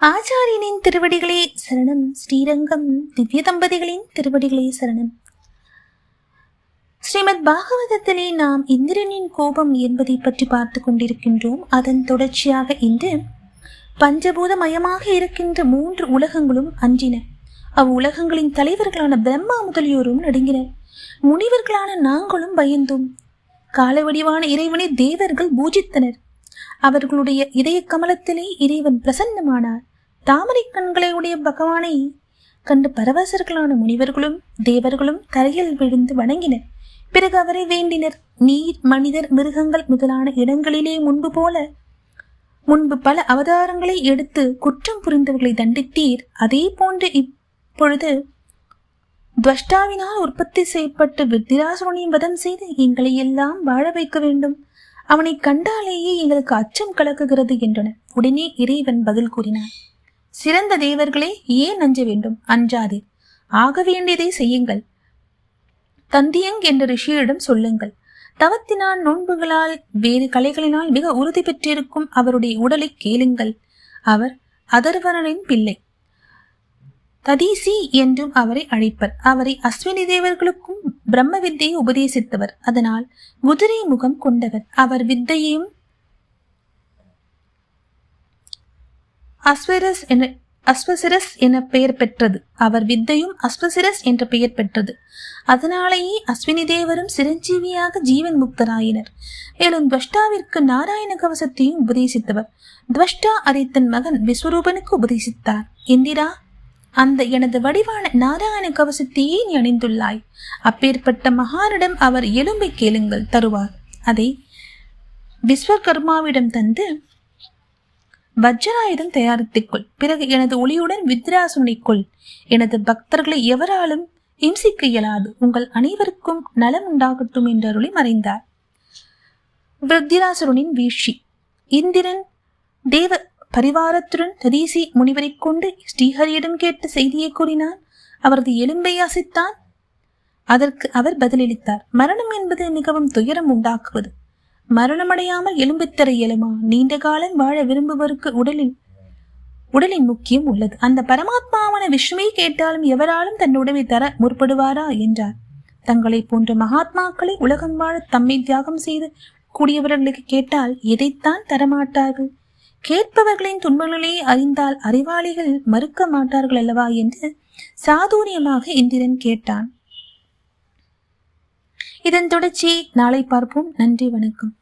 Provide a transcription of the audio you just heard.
ஆச்சாரியனின் திருவடிகளே சரணம். ஸ்ரீரங்கம் திவ்ய தம்பதிகளின் திருவடிகளே சரணம். ஸ்ரீமத் பாகவதத்திலே நாம் இந்திரனின் கோபம் என்பதை பற்றி பார்த்து கொண்டிருக்கின்றோம். அதன் தொடர்ச்சியாக இன்று பஞ்சபூதமயமாக இருக்கின்ற மூன்று உலகங்களும் அஞ்சின அவ்வுலகங்களின் தலைவர்களான பிரம்மா முதலியோரும் நடுங்கினர். முனிவர்களான நாங்களும் பயந்தோம். காலவடிவான இறைவனை தேவர்கள் பூஜித்தனர். அவர்களுடைய இதய கமலத்திலே இறைவன் பிரசன்னமானார். தாமரை கண்களை உடைய பகவானை கண்டு பரவசர்களான முனிவர்களும் தேவர்களும் தரையில் விழுந்து வணங்கினர். பிறகு அவரை வேண்டினர். நீர் மனிதர் மிருகங்கள் முதலான இடங்களிலே முன்பு போல முன்பு பல அவதாரங்களை எடுத்து குற்றம் புரிந்தவர்களை தண்டித்தீர். அதே போன்று இப்பொழுது துவஷ்டாவினால் உற்பத்தி செய்யப்பட்டு வித்திராசுரனையும் வதம் செய்து எங்களை எல்லாம் வாழ வைக்க வேண்டும். அவனை கண்டாலேயே எங்களுக்கு அச்சம் கலக்குகிறது என்றனர் உடனே இறைவன் பதில் கூறினார் சிறந்த தேவர்களே ஏன் அஞ்ச வேண்டும்? அஞ்சாதே. ஆக வேண்டியதை செய்யுங்கள். தந்தியங் என்ற ரிஷியிடம் சொல்லுங்கள். தவத்தினால் நோன்புகளால் வேறு கலைகளினால் மிக உறுதி பெற்றிருக்கும் அவருடைய உடலை கேளுங்கள். அவர் அதர்வனரின் பிள்ளை. ததீசி என்றும் அவரை அழைப்பர். அவரை அஸ்வினி தேவர்களுக்கும் பிரம்ம வித்தையை உபதேசித்தவர். அதனால் குதிரை முகம் கொண்டவர். அவர் வித்தையையும் அஸ்வரஸ் என அஸ்வசிரஸ் என பெயர் பெற்றது. அவர் வித்தையும் அஸ்வசிரஸ் என்ற பெயர் பெற்றது. அதனாலேயே அஸ்வினி தேவரும் சிரஞ்சீவியாக ஜீவன் முக்தராயினர். மேலும் துவஷ்டாவிற்கு நாராயண கவசத்தையும் உபதேசித்தவர். துவஷ்டா அதை தன் மகன் விஸ்வரூபனுக்கு உபதேசித்தார். இந்திரா அந்த எனது வடிவான நாராயண கவசத்தையே நீ அணிந்துள்ளாய். அப்பேற்பட்ட மகானிடம் அவர் எலும்பை கேளுங்கள் தருவார். அதை விஸ்வகர்மாவிடம் தந்து வஜ்ராயுதம் தயாரித்துக்கொள் பிறகு எனது ஒளியுடன் வித்ராசுனை கொள். எனது பக்தர்களை எவராலும் இம்சிக்க இயலாது. உங்கள் அனைவருக்கும் நலம் உண்டாகட்டும் என்று அருளி மறைந்தார். விருத்திராசுரனின் வீழ்ச்சி. இந்திரன் தேவ பரிவாரத்துடன் ததீசி முனிவரைக் கொண்டு ஸ்ரீஹரியிடம் கேட்ட செய்தியை கூறினான் அவரது எலும்பை அசைத்தான் அதற்கு அவர் பதிலளித்தார். மரணம் என்பது மிகவும் துயரம் உண்டாக்குவது. மரணமடையாமல் எலும்புத்தர இயலுமா? நீண்ட காலம் வாழ விரும்புவருக்கு உடலில் உடலின் முக்கியம் உள்ளது. அந்த பரமாத்மாவான விஷ்ணுவை கேட்டாலும் எவராலும் தன் உடலை தர முற்படுவாரா? என்றார். தங்களை போன்ற மகாத்மாக்களை உலகம் வாழ தம்மை தியாகம் செய்து கூடியவர்களுக்கு கேட்டால் எதைத்தான் தரமாட்டார்கள்? கேட்பவர்களின் துன்பங்களை அறிந்தால் அறிவாளிகள் மறுக்க மாட்டார்கள் அல்லவா என்று சாதுரியமாக இந்திரன் கேட்டான். இதன் தொடர்ச்சி நாளை பார்ப்போம். நன்றி வணக்கம்.